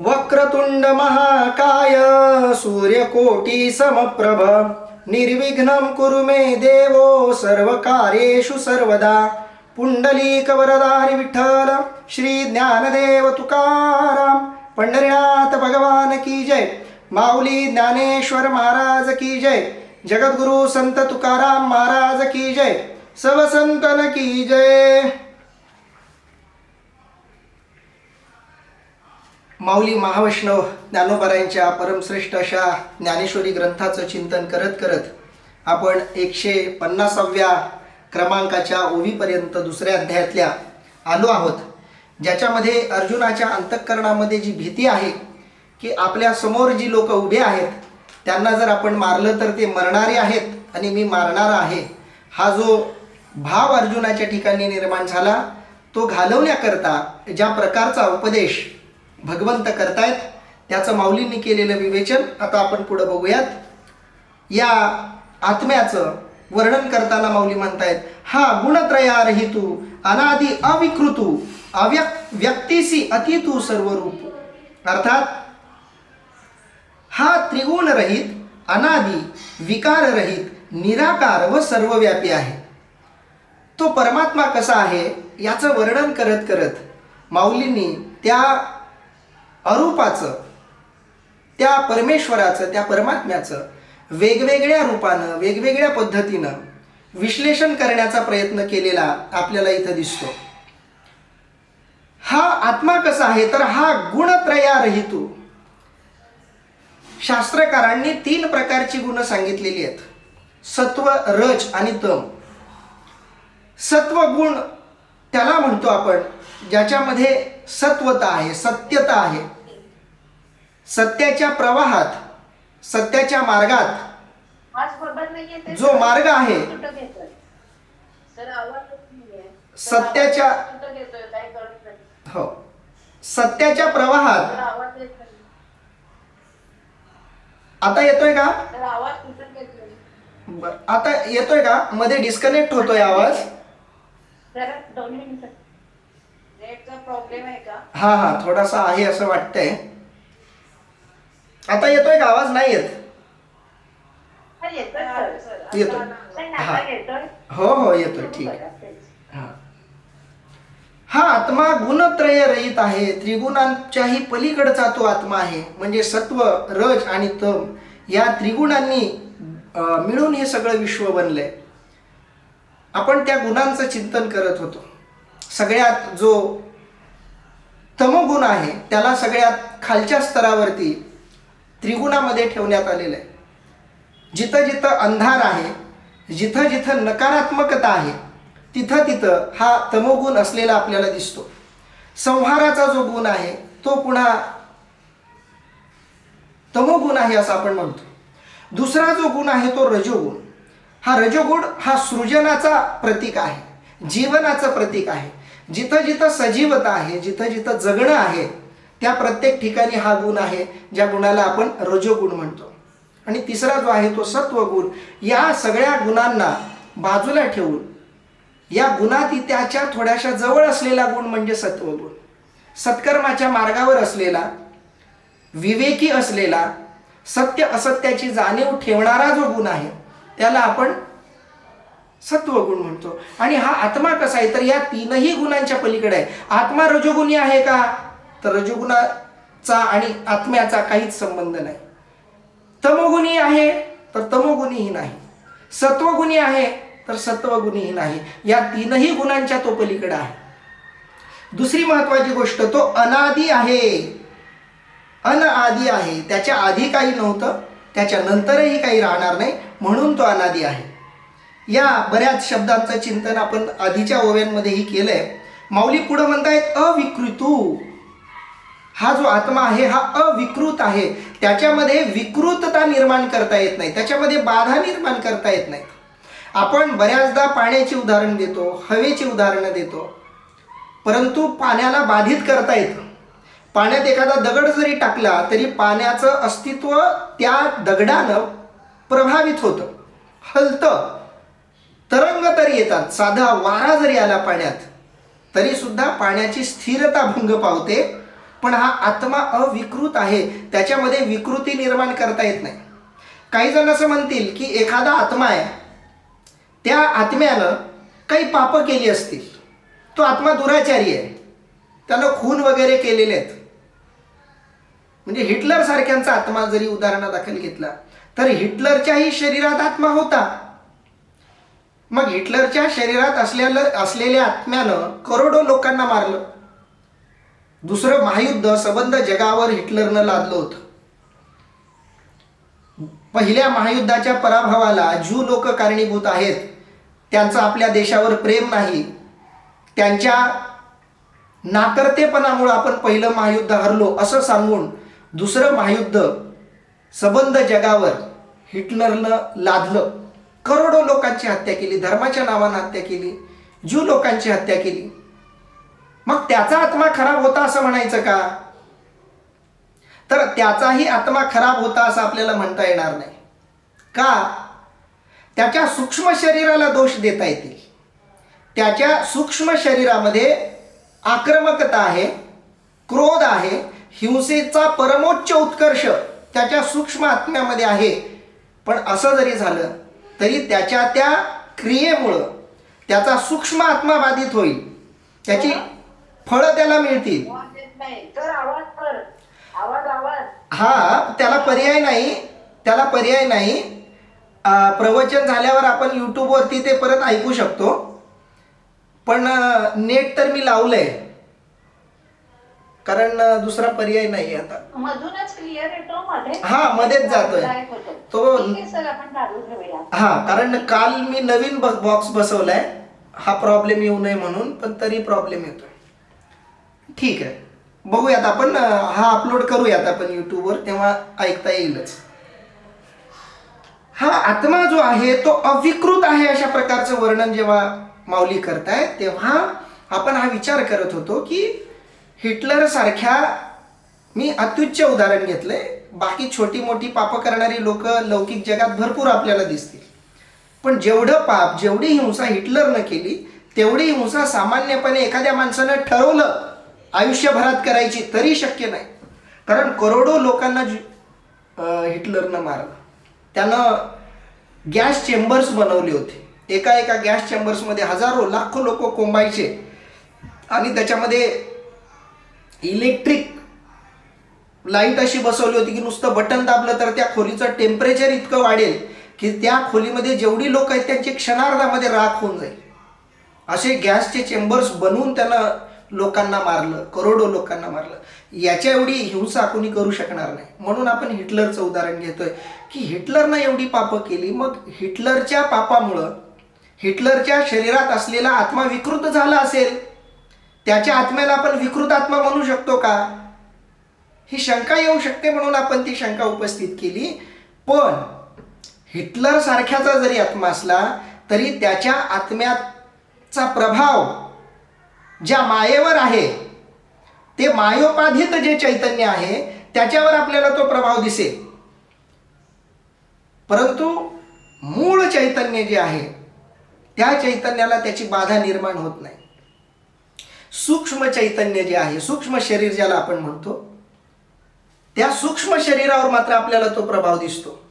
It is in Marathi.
वक्रतुंड महाकाय सूर्यकोटी समप्रभ। निर्विघ्नं कुरु मे देवो सर्वकार्येषु सर्वदा। पुण्डलीकवरदारि विठ्ठल श्री ज्ञानदेव तुकाराम। पंढरीनाथ भगवान की जय। माऊली ज्ञानेश्वर महाराज की जय। जगद्गुरु संत तुकाराम महाराज की जय। सब संतन की जय। माऊली महावैष्णव ज्ञानोबरायांच्या परमश्रेष्ठ अशा ज्ञानेश्वरी ग्रंथाचं चिंतन करत करत आपण एकशे पन्नासाव्या क्रमांकाच्या ओवीपर्यंत दुसऱ्या अध्यायातल्या आलो आहोत. ज्याच्यामध्ये अर्जुनाच्या अंतःकरणामध्ये जी भीती आहे की आपल्यासमोर जी लोक उभे आहेत त्यांना जर आपण मारलं तर ते मरणारे आहेत आणि मी मारणारा आहे. हा जो भाव अर्जुनाच्या ठिकाणी निर्माण झाला तो घालवण्याकरता ज्या प्रकारचा उपदेश भगवंत करतायत. त्याचं माऊलींनी केलेलं विवेचन आता आपण पुढं बघूयात. या आत्म्याचं वर्णन करताना माऊली म्हणतायत हा गुणत्रयारहितू अनादि अविकृतू अव्यक व्यक्तीसी अतितू सर्व रूप अर्थात हा त्रिगुणरहित अनादि विकाररहित निराकार व सर्वव्यापी आहे. तो परमात्मा कसा आहे याचं वर्णन करत करत माऊलींनी त्या अरूपाचं त्या परमेश्वराचं त्या परमात्म्याचं वेगवेगळ्या रूपानं वेगवेगळ्या पद्धतीनं विश्लेषण करण्याचा प्रयत्न केलेला आपल्याला इथं दिसतो. हा आत्मा कसा आहे? तर हा गुणत्रयारहितू. शास्त्रकारांनी तीन प्रकारची गुण सांगितलेली आहेत. सत्व रज आणि तम. सत्व गुण त्याला म्हणतो आपण ज्याच्यामध्ये सत्वता आहे सत्यता आहे. सत्याच्या प्रवाहात सत्याच्या मार्गात जो मार्ग आहे सत्याच्या- हो. सत्याच्या प्रवाहात. आता येतोय का? आता येतोय का? मध्ये डिस्कनेक्ट होतोय आवाज. सर दोन मिनिट. नेटचा प्रॉब्लेम आहे का? हा हा थोडासा आहे असं वाटतंय. आता येतोय का? आवाज नाही येत. हा येतोय सर. सर येतोय. सर, हा. येतोय? हो हो येतोय ठीक. आहे हा. हा आत्मा गुणत्रय रहित आहे. त्रिगुणांच्याही पलीकडचा तो आत्मा आहे. म्हणजे सत्व रज आणि तम या त्रिगुणांनी अं, मिळून हे सगळं विश्व बनलंय. आपण त्या गुणांचं चिंतन करत होतो. सगळ्यात जो तमगुण आहे त्याला सगळ्यात खालच्या स्तरावरती त्रिगुणामध्ये ठेवण्यात आलेलं आहे. जिथं जिथं अंधार आहे जिथं जिथं नकारात्मकता आहे तिथं तिथं हा तमोगुण असलेला आपल्याला दिसतो. संहाराचा जो गुण आहे तो पुन्हा तमोगुण आहे असं आपण म्हणतो. दुसरा जो गुण आहे तो रजोगुण. हा रजोगुण हा सृजनाचा प्रतीक आहे. जीवनाचं प्रतीक आहे. जिथं जिथं सजीवता आहे जिथं जिथं जगणं आहे त्या प्रत्येक ठिकाणी हा गुण आहे ज्या गुणाला आपण रजोगुण म्हणतो. आणि तिसरा जो आहे तो सत्वगुण. या सगळ्या गुणांना बाजूला ठेवून या गुणाती त्याच्या थोड्याशा जवळ असलेला गुण म्हणजे सत्वगुण. सत्कर्माच्या मार्गावर असलेला विवेकी असलेला सत्य असत्याची जाणीव ठेवणारा जो गुण आहे त्याला आपण सत्वगुण म्हणतो. आणि हा आत्मा कसा आहे? तर या तीनही गुणांच्या पलीकडे आहे. आत्मा रजोगुणी आहे का? तर रजोगुणाचा आणि आत्म्याचा काहीच संबंध नाही. तमोगुणी आहे तर तमोगुणीही नाही. सत्वगुणी आहे तर सत्वगुणीही नाही. या तीनही गुणांच्या तो पलीकडे आहे. दुसरी महत्वाची गोष्ट तो अनादी आहे. अनआदी आहे. त्याच्या आधी काही नव्हतं त्याच्यानंतरही काही राहणार नाही. म्हणून तो अनादी आहे. या बऱ्याच शब्दांचं चिंतन आपण आधीच्या ओव्यांमध्येही केलंय. माऊली पुढं म्हणतायत अविकृतू. हा जो आत्मा आहे हा अविकृत आहे. त्याच्यामध्ये विकृतता निर्माण करता येत नाही. त्याच्यामध्ये बाधा निर्माण करता येत नाही. आपण बऱ्याचदा पाण्याची उदाहरण देतो हवेची उदाहरणं देतो. परंतु पाण्याला बाधित करता येतं. पाण्यात एखादा दगड जरी टाकला तरी पाण्याचं अस्तित्व त्या दगडानं प्रभावित होतं. हलतं. तरंग तरी येतात. साधा वारा जरी आला पाण्यात तरीसुद्धा पाण्याची स्थिरता भंग पावते. पण हा आत्मा अविकृत आहे. त्याच्यामध्ये विकृती निर्माण करता येत नाही. काही जण असं म्हणतील की एखादा आत्मा आहे. त्या आत्म्यानं काही पापं केली असतील. तो आत्मा दुराचारी आहे. त्यानं खून वगैरे केलेले आहेत. म्हणजे हिटलर सारख्यांचा आत्मा जरी उदाहरणादाखल घेतला तर हिटलरच्याही शरीरात आत्मा होता. मग हिटलरच्या शरीरात असलेलं असलेल्या आत्म्यानं करोडो लोकांना मारलं. दुसरं महायुद्ध सबंध जगावर हिटलरनं लादलं होतं. पहिल्या महायुद्धाच्या पराभवाला ज्यू लोक कारणीभूत आहेत. त्यांचं आपल्या देशावर प्रेम नाही. त्यांच्या नाकर्तेपणामुळं आपण पहिलं महायुद्ध हरलो असं सांगून दुसरं महायुद्ध सबंध जगावर हिटलरनं लादलं. करोडो लोकांची हत्या केली धर्माच्या नावानं हत्या केली ज्यू लोकांची हत्या केली. मग त्याचा आत्मा खराब होता असं म्हणायचं का? तर त्याचाही आत्मा खराब होता असं आपल्याला म्हणता येणार नाही. का? त्याच्या सूक्ष्म शरीराला दोष देता येतील. त्याच्या सूक्ष्म शरीरामध्ये आक्रमकता आहे क्रोध आहे हिंसेचा परमोच्च उत्कर्ष त्याच्या सूक्ष्म आत्म्यामध्ये आहे. पण असं जरी झालं तरी त्याच्या त्या क्रियेमुळं त्याचा सूक्ष्म आत्मा बाधित होईल. त्याची फळं त्याला मिळतील. हा त्याला पर्याय नाही. त्याला पर्याय नाही. प्रवचन झाल्यावर आपण यूट्यूबवरती ते परत ऐकू शकतो. पण नेट तर मी लावलंय. कारण दुसरा पर्याय नाही आता. मधूनच क्लिअर येतो हा, मध्येच जातोय. तो- हा कारण काल मी नवीन बॉक्स बसवलाय. हा प्रॉब्लेम येऊ नये म्हणून पण तरी प्रॉब्लेम येतोय. ठीक आहे. बघूयात आपण हा अपलोड करूयात आपण यूट्यूबवर तेव्हा ऐकता येईलच. हा आत्मा जो आहे तो अविकृत आहे अशा प्रकारचं वर्णन जेव्हा माऊली करताय तेव्हा आपण हा विचार करत होतो की हिटलर सारख्या मी अत्युच्च उदाहरण घेतलंय. बाकी छोटी मोठी पाप करणारी लोक लौकिक जगात भरपूर आपल्याला दिसतील. पण जेवढं पाप जेवढी हिंसा हिटलरनं केली तेवढी हिंसा सामान्यपणे एखाद्या माणसानं ठरवलं आयुष्यभरात करायची तरी शक्य नाही. कारण करोडो लोकांना हिटलरनं मारलं. त्यानं गॅस चेंबर्स बनवले होते. एका एका गॅस चेंबर्समध्ये हजारो लाखो लोक कोंबायचे आणि त्याच्यामध्ये इलेक्ट्रिक लाइट अशी बसवली होती की नुसतं बटन दाबलं तर त्या खोलीचं टेम्परेचर इतकं वाढेल की त्या खोलीमध्ये जेवढी लोक आहेत त्यांची क्षणार्धामध्ये राख होऊन जाईल. असे गॅसचे चेंबर्स बनवून त्यानं लोकांना मारलं करोडो लोकांना मारलं. याच्या एवढी हिंसा कोणी करू शकणार नाही. म्हणून आपण हिटलरचं उदाहरण घेतोय की हिटलरनं एवढी पापं केली मग हिटलरच्या पापामुळं हिटलरच्या शरीरात असलेला आत्मा विकृत झाला असेल त्याच्या आत्म्याला आपण विकृत आत्मा म्हणू शकतो का? ही शंका येऊ शकते म्हणून आपण ती शंका उपस्थित केली. पण हिटलर सारख्याचा जरी आत्मा असला तरी त्याच्या आत्म्याचा प्रभाव ज्या मायेवर आहे ते मायोपाधित जे चैतन्य आहे त्याच्यावर आपल्याला तो प्रभाव दिसेल. परंतु मूळ चैतन्य जे आहे त्या चैतन्याला त्याची बाधा निर्माण होत नाही. सूक्ष्म चैतन्य जे आहे सूक्ष्म शरीर ज्याला आपण म्हणतो त्या सूक्ष्म शरीरावर मात्र आपल्याला तो प्रभाव दिसतो.